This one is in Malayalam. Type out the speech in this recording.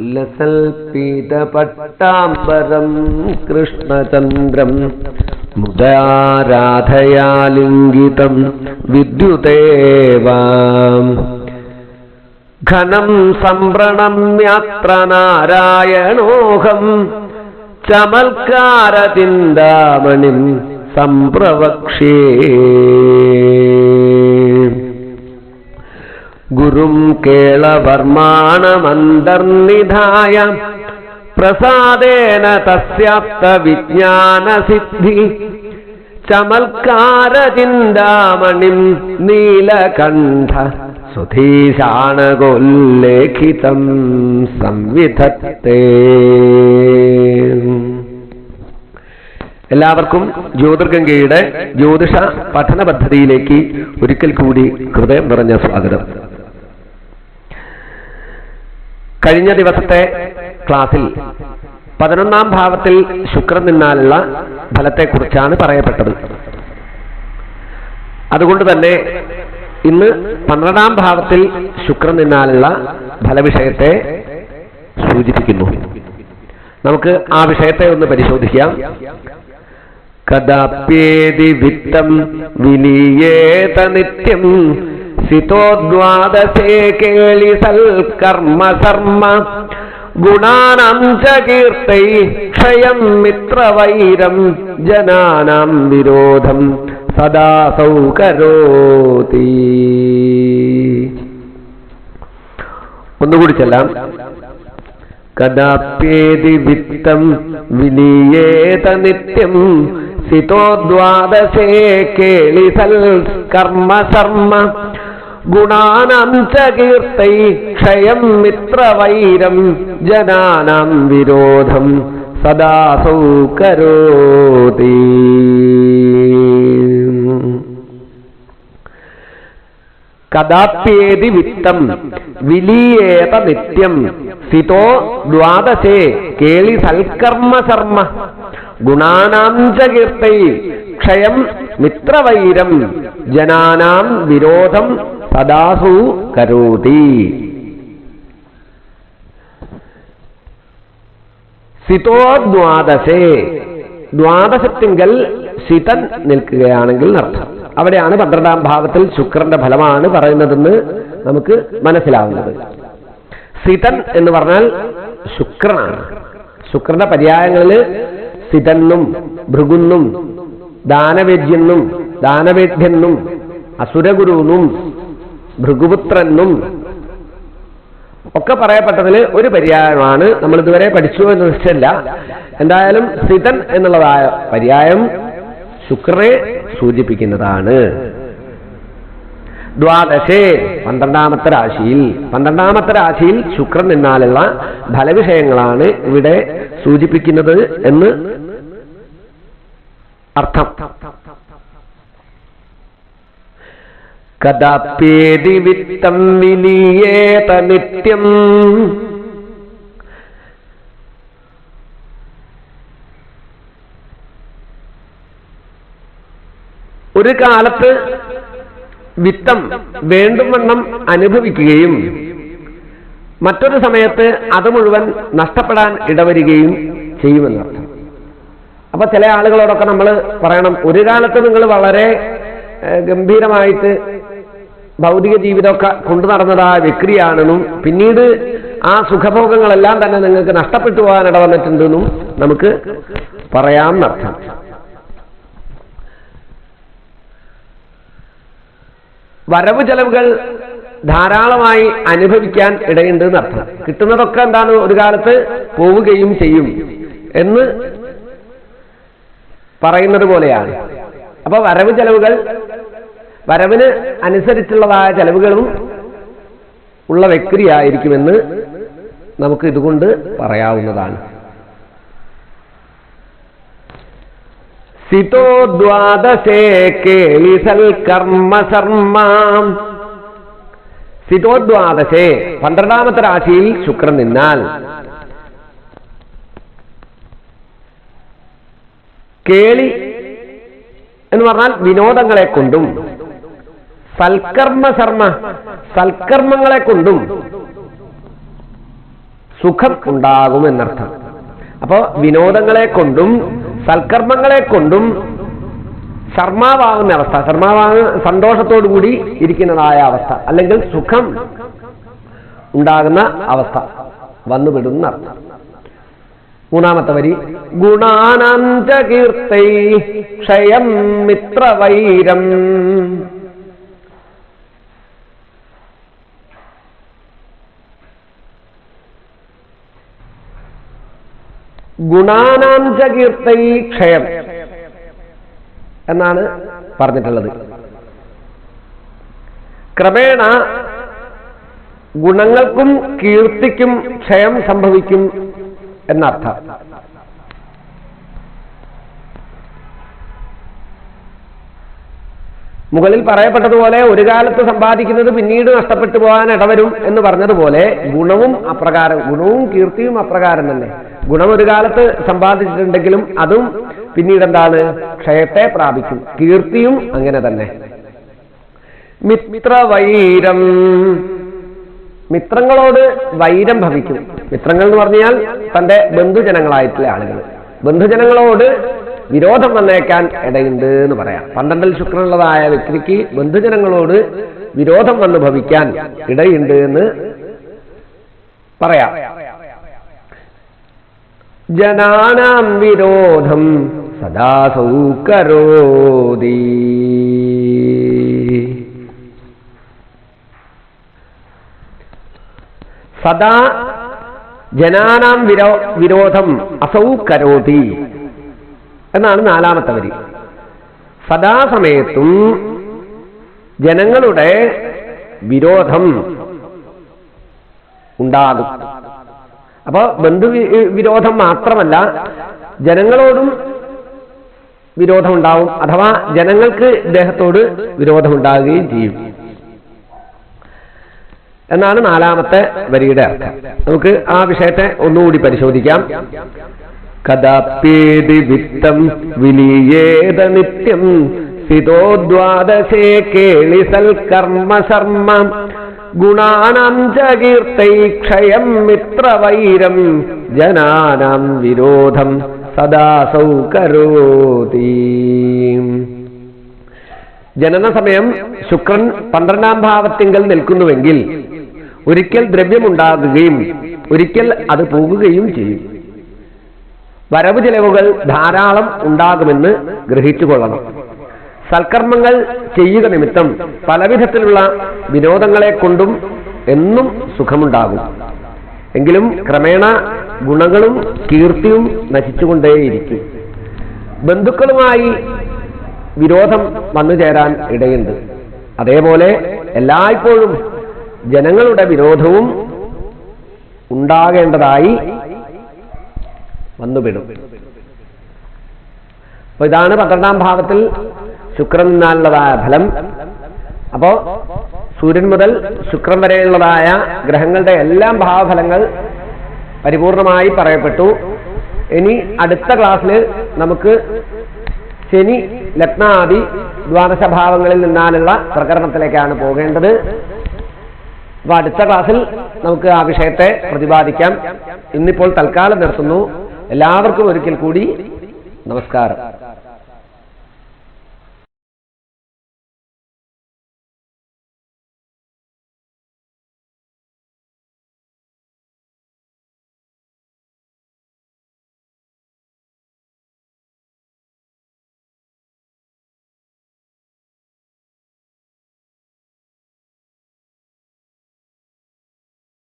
ലസൽപീതപട്ടാംബരം കൃഷ്ണചന്ദ്രം മുദാരാധയാലിംഗിതം വിദ്യുദേവാം ഘനം സംപ്രണമ്യത്ര നാരായണോഹം ചമൽക്കാരചിന്താമണിം സംപ്രവക്ഷ്യേ. ഗുരും കേളവർമാണമന്തർനിധായ പ്രസാദേന തസ്യാപ്ത വിജ്ഞാനസിദ്ധി. ചമൽക്കാരചിന്താമണിം നീലകണ്ഠ സുധീശാണകോല്ലേഖിതം സംവിധത്തെ. എല്ലാവർക്കും ജ്യോതിർഗംഗയുടെ ജ്യോതിഷ പഠന പദ്ധതിയിലേക്ക് ഒരിക്കൽ കൂടി ഹൃദയം നിറഞ്ഞ സ്വാഗതം. കഴിഞ്ഞ ദിവസത്തെ ക്ലാസ്സിൽ പതിനൊന്നാം ഭാവത്തിൽ ശുക്രൻ നിന്നാലുള്ള ഫലത്തെക്കുറിച്ചാണ് പറയപ്പെട്ടത്. അതുകൊണ്ട് തന്നെ ഇന്ന് പന്ത്രണ്ടാം ഭാവത്തിൽ ശുക്രൻ നിന്നാലുള്ള ഫലവിഷയത്തെ സൂചിപ്പിക്കുന്നു. നമുക്ക് ആ വിഷയത്തെ ഒന്ന് പരിശോധിക്കാം. കഥാപ്യേതി വിത്തം വിനിയേത നിത്യം സിതോദ്വാദശേ കേളി സൽക്കർമ്മ സർമ്മ ഗുണാനാം ച കീർത്തൈ ക്ഷയം മിത്രവൈരം ജനാനാം വിരോധം സദാ സൗകരോതി. ഒന്നുകൂടി ചെല്ലാം. കഥാപ്യേതി വിത്തം വിനിയേത നിത്യം സിതോദ്വാദശേ കേളി സൽകർമ്മ സർമ്മ ഗുണാനാം ക്ഷയം മിത്രവൈരം ജനാനാം വിരോധം സദാ സൗകരോതി. കഥാപ്യേതി വിത്തം വിലീയേത നിത്യം സിതോ ദ്വാദശേ കേളി സൽക്കർമ്മ ശർമ്മ. ഗുണാനാം ക്ഷയം മിത്രവൈരം ജനാനാം വിരോധം സദാസു കരോതി. സിതോ ദ്വാദശേ. ദ്വാദശത്തിങ്കൽ സിതൻ നിൽക്കുകയാണെങ്കിൽ അർത്ഥം. അവിടെയാണ് പന്ത്രണ്ടാം ഭാവത്തിൽ ശുക്രന്റെ ഫലമാണ് പറയുന്നതെന്ന് നമുക്ക് മനസ്സിലാവുന്നത്. സിതൻ എന്ന് പറഞ്ഞാൽ ശുക്രനാണ്. ശുക്രന്റെ പര്യായങ്ങളിൽ സിതന്നും ഭൃഗുന്നും ദാനവേദ്യെന്നും ദാനവേദ്യെന്നും അസുരഗുരുന്നും ഭൃഗുപുത്രനും. ഒക്കെ പറയപ്പെട്ടതിൽ ഒരു പര്യായമാണ് നമ്മൾ ഇതുവരെ പഠിച്ചു എന്ന് വെച്ചല്ല എന്തായാലും സിതൻ എന്നുള്ളതായ പര്യായം ശുക്രനെ സൂചിപ്പിക്കുന്നതാണ്. ദ്വാദശേ പന്ത്രണ്ടാമത്തെ രാശിയിൽ. പന്ത്രണ്ടാമത്തെ രാശിയിൽ ശുക്രൻ നിന്നാലുള്ള ഫലവിഷയങ്ങളാണ് ഇവിടെ സൂചിപ്പിക്കുന്നത് എന്ന് അർത്ഥം. കഥാപ്യേതി വിത്തം വിനിയേത നിത്യം. ഒരു കാലത്ത് വിത്തം വേണ്ടും വണ്ണം അനുഭവിക്കുകയും മറ്റൊരു സമയത്ത് അത് മുഴുവൻ നഷ്ടപ്പെടാൻ ഇടവരികയും ചെയ്യുമെന്നർത്ഥം അപ്പൊ ചില ആളുകളോടൊക്കെ നമ്മൾ പറയണം ഒരു കാലത്ത് നിങ്ങൾ വളരെ ഗംഭീരമായിട്ട് ഭൗതിക ജീവിതമൊക്കെ കൊണ്ടു നടന്നതായ വ്യക്തിയാണെന്നും പിന്നീട് ആ സുഖഭോഗങ്ങളെല്ലാം തന്നെ നിങ്ങൾക്ക് നഷ്ടപ്പെട്ടു പോകാൻ ഇടവന്നിട്ടുണ്ടെന്നും നമുക്ക് പറയാം എന്നർത്ഥം വരവ് ചെലവുകൾ ധാരാളമായി അനുഭവിക്കാൻ ഇടയുണ്ട് എന്നർത്ഥം. കിട്ടുന്നതൊക്കെ എന്താണ്? ഒരു കാലത്ത് പോവുകയും ചെയ്യും എന്ന് പറയുന്നത് പോലെയാണ്. അപ്പൊ വരവ് ചെലവുകൾ വരവിന് അനുസരിച്ചുള്ളതായ ചെലവുകളും ഉള്ള വ്യക്തിയായിരിക്കുമെന്ന് നമുക്ക് ഇതുകൊണ്ട് പറയാവുന്നതാണ്. കേളിസൽ കർമ്മ സിതോദ്വാദശേ പന്ത്രണ്ടാമത്തെ രാശിയിൽ ശുക്രൻ നിന്നാൽ കേളി എന്ന് പറഞ്ഞാൽ വിനോദങ്ങളെ കൊണ്ടും സൽക്കർമ്മ ശർമ്മ സൽക്കർമ്മങ്ങളെ കൊണ്ടും സുഖം ഉണ്ടാകും എന്നർത്ഥം. അപ്പോ വിനോദങ്ങളെ കൊണ്ടും സൽക്കർമ്മങ്ങളെ കൊണ്ടും ശർമാവാകുന്ന അവസ്ഥ ശർമാവാകുന്ന സന്തോഷത്തോടുകൂടി ഇരിക്കുന്നതായ അവസ്ഥ അല്ലെങ്കിൽ സുഖം ഉണ്ടാകുന്ന അവസ്ഥ വന്നുവിടുന്ന അർത്ഥം. മൂന്നാമത്തെ വരി. ഗുണാനാഞ്ച കീർത്തൈ ക്ഷയം മിത്രവൈരം. ഗുണാനാഞ്ച ക്ഷയം എന്നാണ് പറഞ്ഞിട്ടുള്ളത്. ക്രമേണ ഗുണങ്ങൾക്കും കീർത്തിക്കും ക്ഷയം സംഭവിക്കും എന്നർത്ഥം. മുകളിൽ പറയപ്പെട്ടതുപോലെ ഒരു കാലത്ത് സമ്പാദിക്കുന്നത് പിന്നീട് നഷ്ടപ്പെട്ടു പോകാൻ ഇടവരും എന്ന് പറഞ്ഞതുപോലെ ഗുണവും അപ്രകാരം ഗുണവും കീർത്തിയും അപ്രകാരം തന്നെ ഗുണം ഒരു കാലത്ത് സമ്പാദിച്ചിട്ടുണ്ടെങ്കിലും അതും പിന്നീട് എന്താണ്? ക്ഷയത്തെ പ്രാപിക്കും. കീർത്തിയും അങ്ങനെ തന്നെ. മിത്രവൈരം മിത്രങ്ങളോട് വൈരം ഭവിക്കും. മിത്രങ്ങൾ എന്ന് പറഞ്ഞാൽ തന്റെ ബന്ധുജനങ്ങളായിട്ടുള്ള ആളുകൾ. ബന്ധുജനങ്ങളോട് വിരോധം വന്നേക്കാൻ ഇടയുണ്ട് എന്ന് പറയാം. പന്ത്രണ്ടിൽ ശുക്രനുള്ളതായ വ്യക്തിക്ക് ബന്ധുജനങ്ങളോട് വിരോധം വന്ന് ഭവിക്കാൻ ഇടയുണ്ട് എന്ന് പറയാം. ജനാനാം വിരോധം സദാ സൗകരോതി. സദാ ജനാനാം വിരോ വിരോധം അസൗകരോതി എന്നാണ് നാലാമത്തെ വരി. സദാസമയത്തും ജനങ്ങളുടെ വിരോധം ഉണ്ടാകും. അപ്പോ ബന്ധു വിരോധം മാത്രമല്ല ജനങ്ങളോടും വിരോധമുണ്ടാവും അഥവാ ജനങ്ങൾക്ക് ഇദ്ദേഹത്തോട് വിരോധമുണ്ടാകുകയും ചെയ്യും. എന്നാണ് നാലാമത്തെ വരിയുടെ അർത്ഥം. നമുക്ക് ആ വിഷയത്തെ ഒന്നുകൂടി പരിശോധിക്കാം. കഥാപ്യേതി വിത്തം വിലീയേത നിത്യം സ്ഥിതോദ്വാദശേ കേളി സൽക്കർമ്മ ശർമ്മ ഗുണാനാം ച കീർത്തൈ ക്ഷയം മിത്രവൈരം ജനാനാം വിരോധം സദാ സൗകരോതി ജനന സമയം ശുക്രൻ പന്ത്രണ്ടാം ഭാവത്തിങ്കൽ നിൽക്കുന്നുവെങ്കിൽ ഒരിക്കൽ ദ്രവ്യമുണ്ടാകുകയും ഒരിക്കൽ അത് പോകുകയും ചെയ്യും. വരവ് ചെലവുകൾ ധാരാളം ഉണ്ടാകുമെന്ന് ഗ്രഹിച്ചുകൊള്ളണം. സൽക്കർമ്മങ്ങൾ ചെയ്യുക നിമിത്തം പലവിധത്തിലുള്ള വിനോദങ്ങളെ കൊണ്ടും എന്നും സുഖമുണ്ടാകും. എങ്കിലും ക്രമേണ ഗുണങ്ങളും കീർത്തിയും നശിച്ചുകൊണ്ടേയിരിക്കും. ബന്ധുക്കളുമായി വിരോധം വന്നു ചേരാൻ ഇടയുണ്ട്. അതേപോലെ എല്ലായ്പ്പോഴും ജനങ്ങളുടെ വിരോധവും ഉണ്ടാകേണ്ടതായി വന്നുപെടും. അപ്പൊ ഇതാണ് പന്ത്രണ്ടാം ഭാവത്തിൽ ശുക്രൻ നിന്നാലുള്ളതായ ഫലം. അപ്പോ സൂര്യൻ മുതൽ ശുക്രൻ വരെയുള്ളതായ ഗ്രഹങ്ങളുടെ എല്ലാം ഭാവഫലങ്ങൾ പരിപൂർണമായി പറയപ്പെട്ടു. ഇനി അടുത്ത ക്ലാസ്സിൽ നമുക്ക് ശനി ലഗ്നാദി ദ്വാദശ ഭാവങ്ങളിൽ നിന്നാലുള്ള പ്രകരണത്തിലേക്കാണ് പോകേണ്ടത്. അപ്പൊ അടുത്ത ക്ലാസ്സിൽ നമുക്ക് ആ വിഷയത്തെ പ്രതിപാദിക്കാം. ഇന്നിപ്പോൾ തൽക്കാലം നിർത്തുന്നു. എല്ലാവർക്കും ഒരിക്കൽ കൂടി നമസ്കാരം.